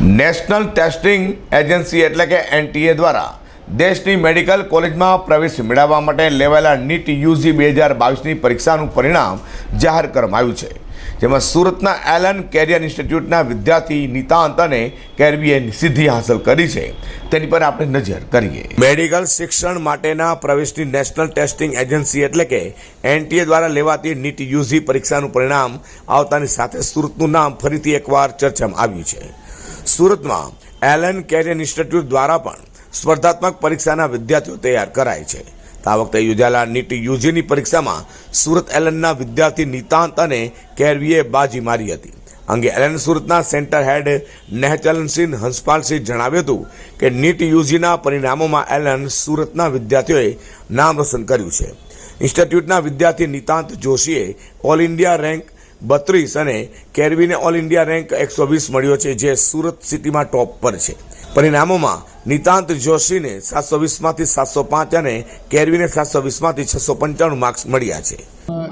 National testing agency એટલે કે NTA દ્વારા દેશની મેડિકલ કોલેજમાં પ્રવેશ મેળવવા માટે લેવાયેલા નીટ યુજી બે હજાર બાવીસની પરીક્ષાનું પરિણામ જાહેર કરવામાં આવ્યું છે. જેમાં સુરતના એલન કેરિયર ઇન્સ્ટિટ્યૂટના વિદ્યાર્થી નિતાંત અને કેરવીએ સિદ્ધિ હાંસલ કરી છે. તેની પર આપણે નજર કરીએ. મેડિકલ શિક્ષણ માટેના પ્રવેશની નેશનલ ટેસ્ટિંગ એજન્સી એટલે કે એનટીએ દ્વારા લેવાતી નીટ યુજી પરીક્ષાનું પરિણામ આવતાની સાથે સુરતનું નામ ફરીથી એકવાર ચર્ચામાં આવ્યું છે. સુરતમાં એલન કેરિયર ઇન્સ્ટિટ્યૂટ દ્વારા પણ સ્પર્ધાત્મક પરીક્ષાના વિદ્યાર્થીઓ તૈયાર કરાય છે. આ વખતે યોજાયેલા નીટ યુજીની પરીક્ષામાં સુરત એલનના વિદ્યાર્થી નિતાંત અને કેરવીએ બાજી મારી હતી. અંગે એલન સુરતના સેન્ટર હેડ નેહચલનસિંહ હંસપાલસિંહ જણાવ્યું હતું કે નીટ યુજીના પરિણામોમાં એલન સુરતના વિદ્યાર્થીઓએ નામ રોશન કર્યું છે. ઇન્સ્ટિટ્યૂટના વિદ્યાર્થી નિતાંત જોશીએ ઓલ ઇન્ડિયા રેન્ક બત્રીસ અને કેરવીને ઓલ ઇન્ડિયા રેન્ક એકસો વીસ મળ્યો છે જે સુરત સિટીમાં ટોપ પર છે પરિણામોમાં નિતાંત જોશીને સાતસો વીસમાંથી સાતસો પાંચ અને કેરવીને સાતસો વીસમાંથી છસો પંચાણું માર્ક્સ મળ્યા છે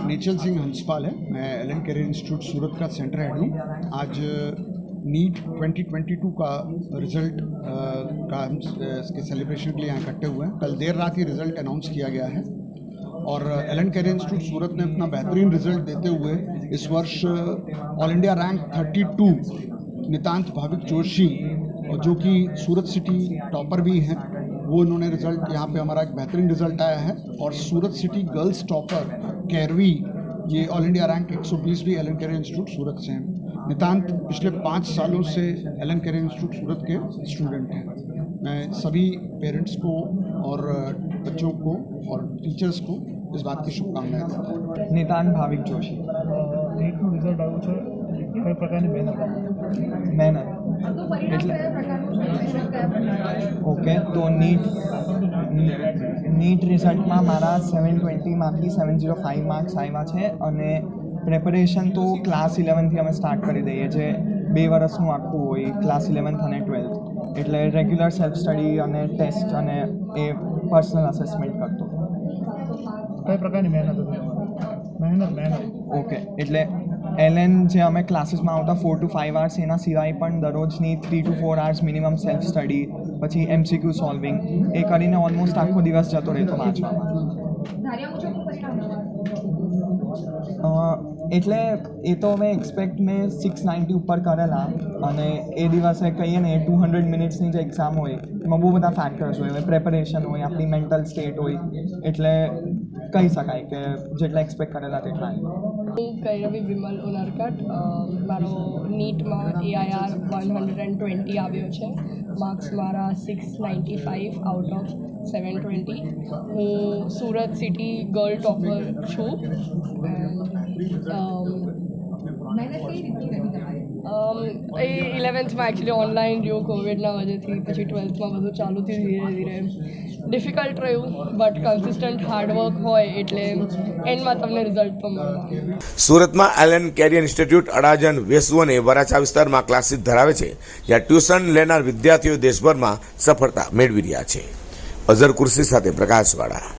नेचल सिंह हंसपाल है मैं L N career institute Surat का सेंटर हेड हूँ आज नीट 2022 का रिजल्ट अ, का हम अ, इसके सेलिब्रेशन के लिए यहाँ इकट्ठे हुए हैं कल देर रात ही रिजल्ट अनाउंस किया गया है और L and career institute Surat ने अपना बेहतरीन रिज़ल्ट देते हुए इस वर्ष ऑल इंडिया रैंक 32 नितांत भाविक जोशी, और जो कि सूरत सिटी टॉपर भी हैं, वो इन्होंने रिज़ल्ट यहाँ पे हमारा एक बेहतरीन रिज़ल्ट आया है। और Surat city girls topper Kairavi ये ऑल इंडिया रैंक 120 भी L N career institute Surat से हैं। नितांत पिछले पाँच सालों से L N career institute Surat के स्टूडेंट हैं। मैं सभी पेरेंट्स को और अ, बच्चों को और टीचर्स को इस बात की शुभकामनाएं देता हूँ નિતાન ભાવિક જોશી નીટનું રિઝલ્ટ આવ્યું છે કઈ પ્રકારની મહેનત મહેનત એટલે ઓકે તો નીટ નીટ રિઝલ્ટમાં મારા સેવન ટ્વેન્ટીમાંથી સેવન ઝીરો ફાઇવ માર્ક્સ આવ્યા છે અને પ્રેપરેશન તો ક્લાસ ઇલેવનથી અમે સ્ટાર્ટ કરી દઈએ જે બે વર્ષનું આખું હોય ક્લાસ ઇલેવન્થ અને ટ્વેલ્થ એટલે રેગ્યુલર સેલ્ફ સ્ટડી અને ટેસ્ટ અને એ પર્સનલ અસેસમેન્ટ કરતો. કઈ પ્રકારની મહેનત મહેનત મહેનત. ઓકે એટલે એલએન જે અમે ક્લાસીસમાં આવતા ફોર ટુ ફાઇવ આવર્સ એના સિવાય પણ દરરોજની three two four hours minimum self study પછી એમસીક્યુ સોલ્વિંગ એ કરીને ઓલમોસ્ટ આખો દિવસ જતો રહેતો વાંચવામાં. એટલે એ તો અમે એક્સપેક્ટ મેં સિક્સ નાઇન્ટી ઉપર કરેલા અને એ દિવસે કહીએ ને ટુ હંડ્રેડ મિનિટ્સની જે એક્ઝામ હોય, એમાં બહુ બધા ફેક્ટર્સ હોય, હવે પ્રેપરેશન હોય, આપણી મેન્ટલ સ્ટેટ હોય, એટલે કહી શકાય કે જેટલા એક્સપેક્ટ કરેલા તેટલા હું કૈરવી વિમલ ઉનરકટ મારો નીટમાં AIR one hundred and twenty આવ્યો છે. માર્ક્સ મારા six ninety five out of seven twenty હું સુરત સિટી ગર્લ ટોપર છું. એ ઇલેવન્થમાં એકચ્યુઅલી ઓનલાઈન રહ્યું કોવિડના વજહથી, પછી ટ્વેલ્થમાં બધું ચાલુ થયું ધીરે ધીરે. ડિફિકલ્ટ રહ્યું બટ કન્સિસ્ટન્ટ હાર્ડવર્ક હોય એટલે એન્ડમાં તમને રિઝલ્ટ તો મળે. સુરતમાં L N career institute Adajan Vesu Varachha વિસ્તારમાં ક્લાસીસ ધરાવે છે, જ્યાં ટ્યુશન લેનાર વિદ્યાર્થીઓ દેશભરમાં સફળતા મેળવી રહ્યા છે. અઝર કુર્સી સાથે પ્રકાશવાળા.